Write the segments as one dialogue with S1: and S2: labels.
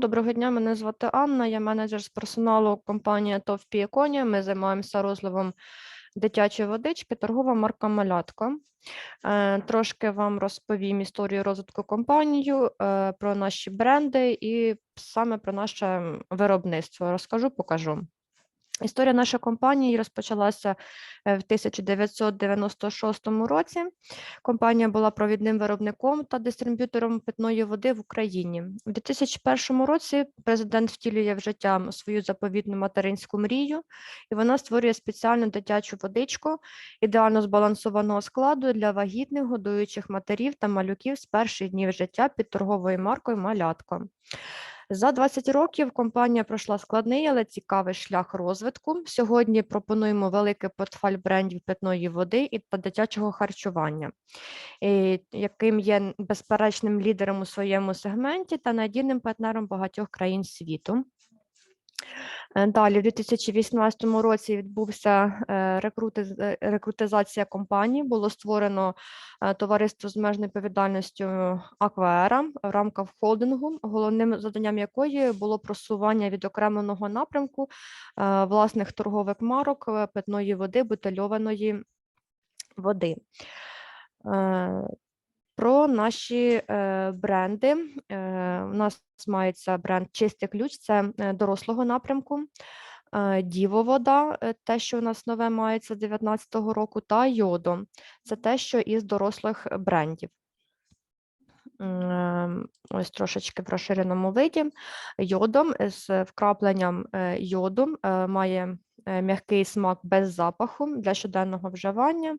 S1: Доброго дня, мене звати Анна, я менеджер з персоналу компанії ТОВ Піеконі. Ми займаємося розливом дитячої водички, торгова марка Малятко. Е, Трошки вам розповім історію розвитку компанії, е, про наші бренди і саме про наше виробництво. Розкажу, покажу. Історія нашої компанії розпочалася е, в 1996 році. Компанія була провідним виробником та дистриб'ютором питної води в Україні. У 2001 році президент втілює в життя свою заповітну материнську мрію, і вона створює спеціальну дитячу водичку ідеально збалансованого складу для вагітних, годуючих матерів та малюків з перших днів життя під торговою маркою Малятко. За 20 років компанія пройшла складний, але цікавий шлях розвитку. Сьогодні пропонуємо великий портфель брендів питної води і та дитячого харчування, яким є безперечним лідером у своєму сегменті та надійним партнером багатьох країн світу. Е, Далі, у 2018 році відбувся е, е, рекрутизація компанії. Було створено товариство з межною відповідальністю Акваера в рамках холдингу, головним завданням якої було просування відокремленого напрямку власних торгових марок питної води, бутильованої води. Про наші е, бренди. Е, У нас мається бренд Чистий ключ, це е, дорослого напрямку. Діво вода, е, те, що у нас нове мається з 2019 року, та йодо. Це те, що із дорослих брендів. Ем, Ось трошечки в розширеному виді. Йодом з вкрапленням йоду має м'який смак без запаху для щоденного вживання.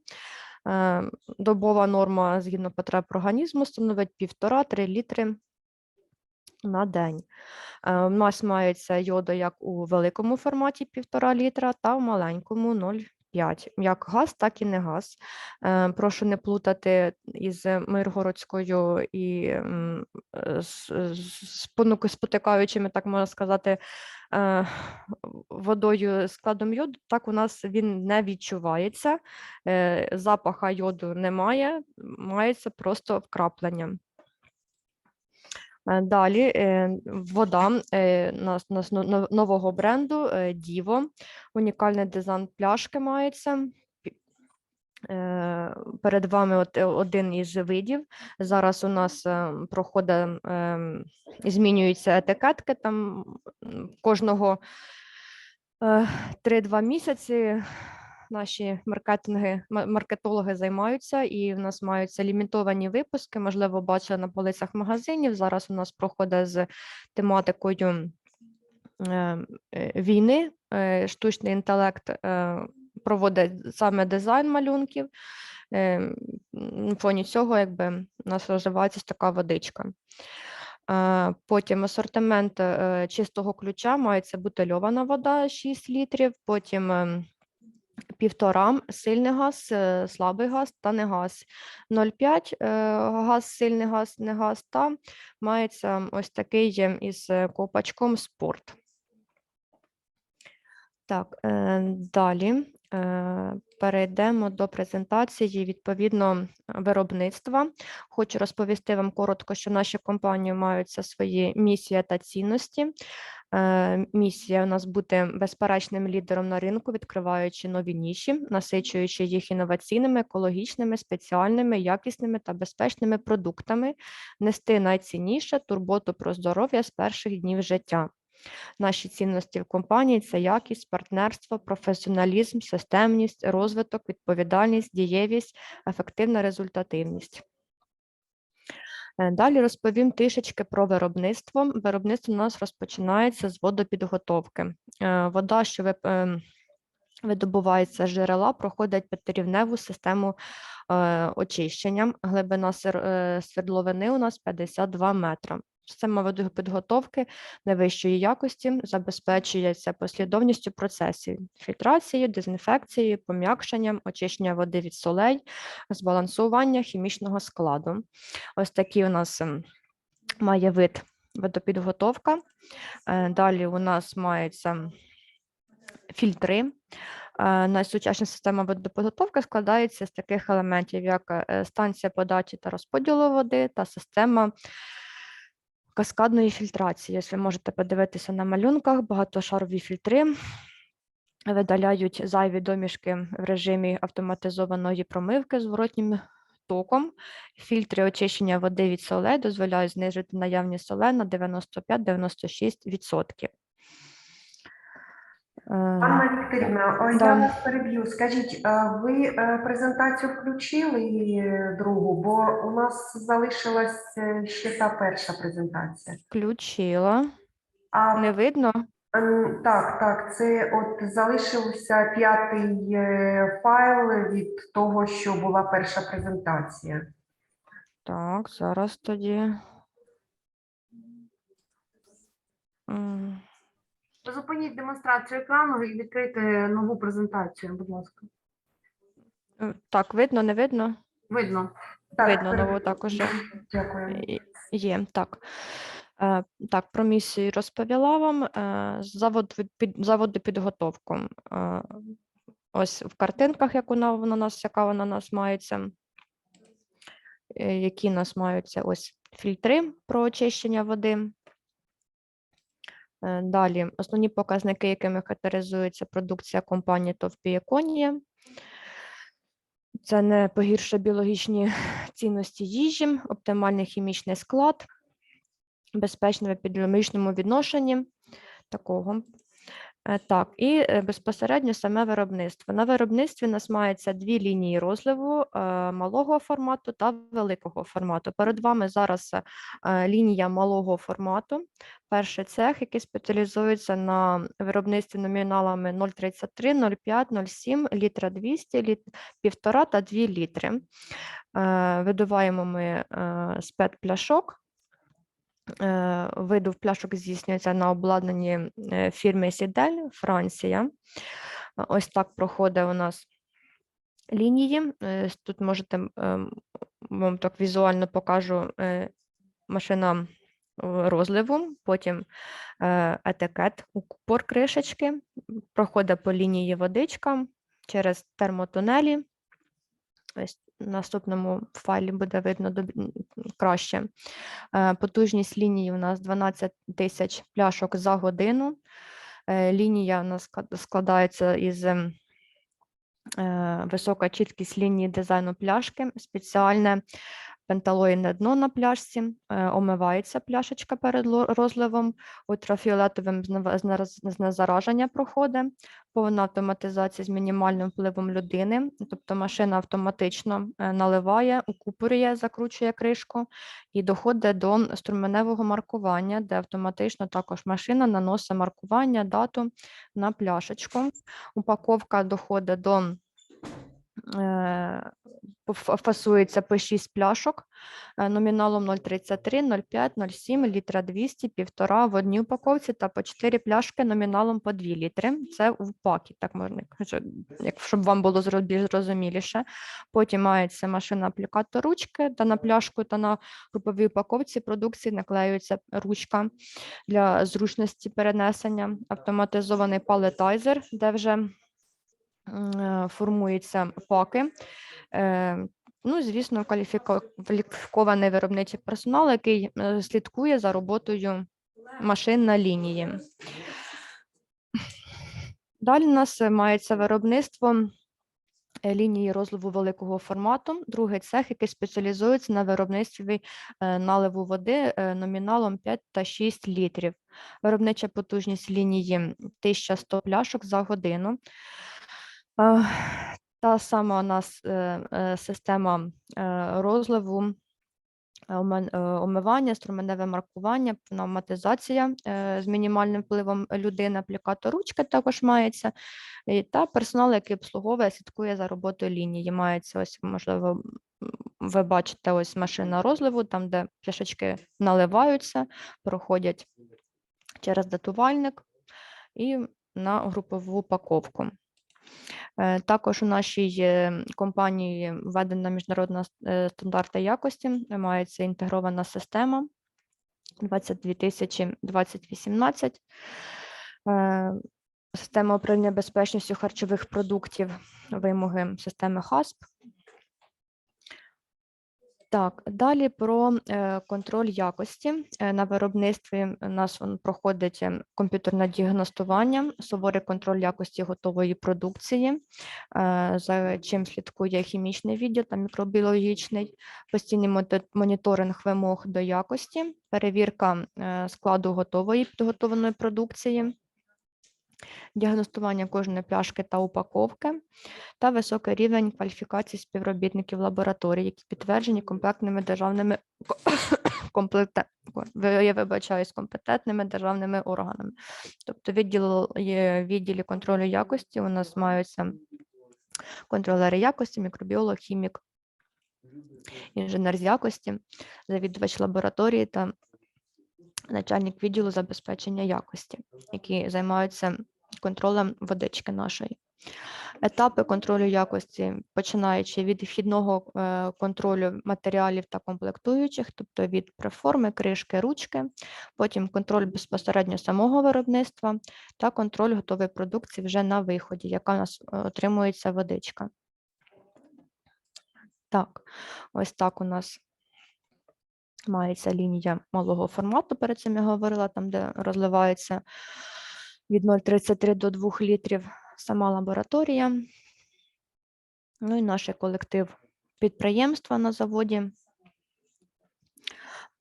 S1: Е, Добова норма згідно потреб організму становить 1,5-3 літри на день. Е, У нас мається йоду як у великому форматі 1,5 літра та в маленькому 0,5. Як газ, так і не газ. Е, Прошу не плутати із Миргородською і е, з- з спотикаючими, так можна сказати, е, водою складом йоду. Так у нас він не відчувається. Запаха йоду немає, мається просто вкраплення. Е, Далі е, вода е, но- нового бренду Діво. Унікальний дизайн пляшки мається. Перед вами от, один із видів. Зараз у нас проходить, змінюються етикетки там кожного е, 3-2 місяці. Наші маркетинги, маркетологи займаються, і в нас маються лімітовані випуски. Можливо, бачили на полицях магазинів. Зараз у нас проходить з тематикою е, е, війни. е, Штучний інтелект проводить саме дизайн малюнків. На фоні цього, якби у нас розвивається така водичка. Потім асортимент чистого ключа мається бутильована вода 6 літрів, потім ем, півтора сильний газ, е, слабий газ та не газ. 0,5 е, газ, сильний газ, не газ та мається ось такий із копачком спорт. Так, е, далі перейдемо до презентації відповідно виробництва. Хочу розповісти вам коротко, що наші компанії маються свої місія та цінності. Е, Місія у нас бути безперечним лідером на ринку, відкриваючи нові ніші, насичуючи їх інноваційними, екологічними, спеціальними, якісними та безпечними продуктами, нести найцінніше турботу про здоров'я з перших днів життя. Наші цінності в компанії це якість, партнерство, професіоналізм, системність, розвиток, відповідальність, дієвість, ефективна результативність. Е, Далі розповім трішечки про виробництво. Виробництво у нас розпочинається з водопідготовки. Е, Вода, що ем, видобувається з джерела, проходить п'ятирівневу систему е, очищення. Глибина свердловини у нас 52 метра. Система водопідготовки найвищої якості забезпечується послідовністю процесів фільтрацією, дезінфекцією, пом'якшенням, очищення води від солей, збалансування хімічного складу. Ось такий у нас ем, має вид водопідготовка. Е, Далі у нас мається фільтри. Е, Найсучасна система водопідготовки складається з таких елементів, як е, станція подачі та розподілу води та система каскадної фільтрації. Ось ви можете подивитися на малюнках, багатошарові фільтри видаляють зайві домішки в режимі автоматизованої промивки зворотнім током. Фільтри очищення води від солей дозволяють знижити наявність солей на 95-96%. Е,
S2: Анна Вікторівна, о,
S1: Да.
S2: я вас переб'ю. Скажіть, ви е, презентацію включили другу, бо у нас залишилась е, ще та перша презентація.
S1: Включила.
S2: А
S1: Не видно?
S2: так, так, це от залишився п'ятий файл від того, що була перша презентація.
S1: Так, зараз тоді.
S3: Зупиніть демонстрацію екрану і відкрийте нову презентацію, будь ласка.
S1: е, Так, видно, не видно?
S3: Видно.
S2: Так,
S1: Видно нову також.
S2: Дякую.
S1: Є, так. Е, Так, про місію розповіла вам. Е, Завод під заводопідготовку. Е, Ось в картинках, як вона вона нас, яка вона нас мається, е, які у нас маються ось фільтри про очищення води. Е, Далі основні показники, якими характеризується продукція компанії ТОВ «Пієконія». Це не погірше біологічні цінності їжі, оптимальний хімічний склад, безпечне в епідеміологічному відношенні такого. Е, Так, і е, безпосередньо саме виробництво. На виробництві у нас мається дві лінії розливу е, малого формату та великого формату. Перед вами зараз лінія малого формату. Перший цех, який спеціалізується на виробництві номіналами 0,33, 0,5, 0,7, літра 200, літ, 1,5 та 2 літри. Видуваємо ми е, Е, Видув пляшок здійснюється на обладнанні е, фірми Сідель, Франція. Е, Ось так проходить у нас лінії. Тут можете вам так візуально покажу машина розливу, потім етикет, упор кришечки, проходить по лінії водичка через термотунелі. Ось наступному файлі буде видно краще. Е, Потужність лінії у нас 12 тисяч пляшок за годину. Е, Лінія у нас складається із ем, е, висока чіткість лінії дизайну пляшки, спеціальне пенталоїдне дно на пляшці, е, омивається пляшечка перед розливом, ультрафіолетовим знезараження проходить, повна автоматизація з мінімальним впливом людини, тобто машина автоматично е, наливає, укупорює, закручує кришку і доходить до струменевого маркування, де автоматично також машина наносить маркування, дату на пляшечку. Упаковка доходить до фасується по 6 пляшок номіналом 0,33, 0,5, 0,7, літра 200, півтора в одній упаковці та по 4 пляшки номіналом по 2 літри. Це в пакі, так можна, щоб вам було більш зрозуміліше. Потім мається машина аплікатор ручки, та на пляшку та на груповій упаковці продукції наклеюється ручка для зручності перенесення, автоматизований палетайзер, де вже формуються паки. Е, Ну, звісно, кваліфікований виробничий персонал, який е, слідкує за роботою машин на лінії. Далі у нас мається виробництво е, лінії розливу великого формату. Другий цех, який спеціалізується на виробництві наливу води номіналом 5 та 6 літрів. Виробнича потужність лінії 1100 пляшок за годину. Е, Та сама у нас е, е, система розливу, омивання, струменеве маркування, пневматизація з мінімальним впливом людини, аплікатор ручки також мається, та персонал, який обслуговує, слідкує за роботою лінії. Мається ось, можливо, ви бачите ось машина розливу, там, де пляшечки наливаються, проходять через датувальник і на групову упаковку. Е, Також у нашій е, компанії введена міжнародна е, стандарти якості, мається інтегрована система 22 тисячі 2018. Е, Система управління безпечністю харчових продуктів, вимоги системи ХАСП. Так, далі про е, контроль якості. Е, На виробництві у нас проходить е, комп'ютерне діагностування, суворий контроль якості готової продукції, е, за чим слідкує хімічний відділ та мікробіологічний, постійний моніторинг вимог до якості, перевірка складу готової підготовленої продукції, діагностування кожної пляшки та упаковки та високий рівень кваліфікації співробітників лабораторій, які підтверджені комплектними державними ко- комплекте- ко- ви- я вибачаюсь, компетентними державними органами. Тобто відділ відділі контролю якості у нас маються контролери якості, мікробіолог, хімік, інженер з якості, завідувач лабораторії та начальник відділу забезпечення якості, які займаються контролем водички нашої. Етапи контролю якості, починаючи від вхідного е, контролю матеріалів та комплектуючих, тобто від преформи, кришки, ручки, потім контроль безпосередньо самого виробництва та контроль готової продукції вже на виході, яка у нас е, отримується водичка. Так, ось так у нас мається лінія малого формату, перед цим я говорила, там, де розливається від 0,33 до 2 літрів сама лабораторія. Ну і наш колектив підприємства на заводі.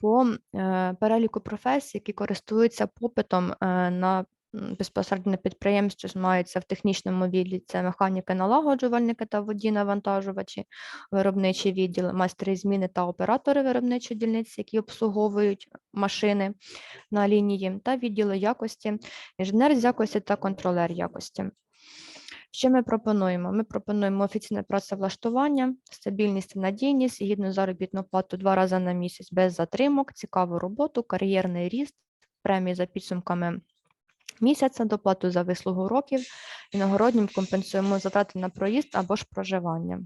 S1: По е, переліку професій, які користуються попитом е, на безпосередньо на підприємстві, займаються в технічному відділі, це механіки, налагоджувальники та водії навантажувачі, виробничі відділи, майстри зміни та оператори виробничої дільниці, які обслуговують машини на лінії, та відділи якості, інженер з якості та контролер якості. Що ми пропонуємо? Ми пропонуємо офіційне працевлаштування, стабільність і надійність, гідну заробітну плату два рази на місяць без затримок, цікаву роботу, кар'єрний ріст, премії за підсумками місяця, доплату за вислугу років і нагороднім компенсуємо затрати на проїзд або ж проживання.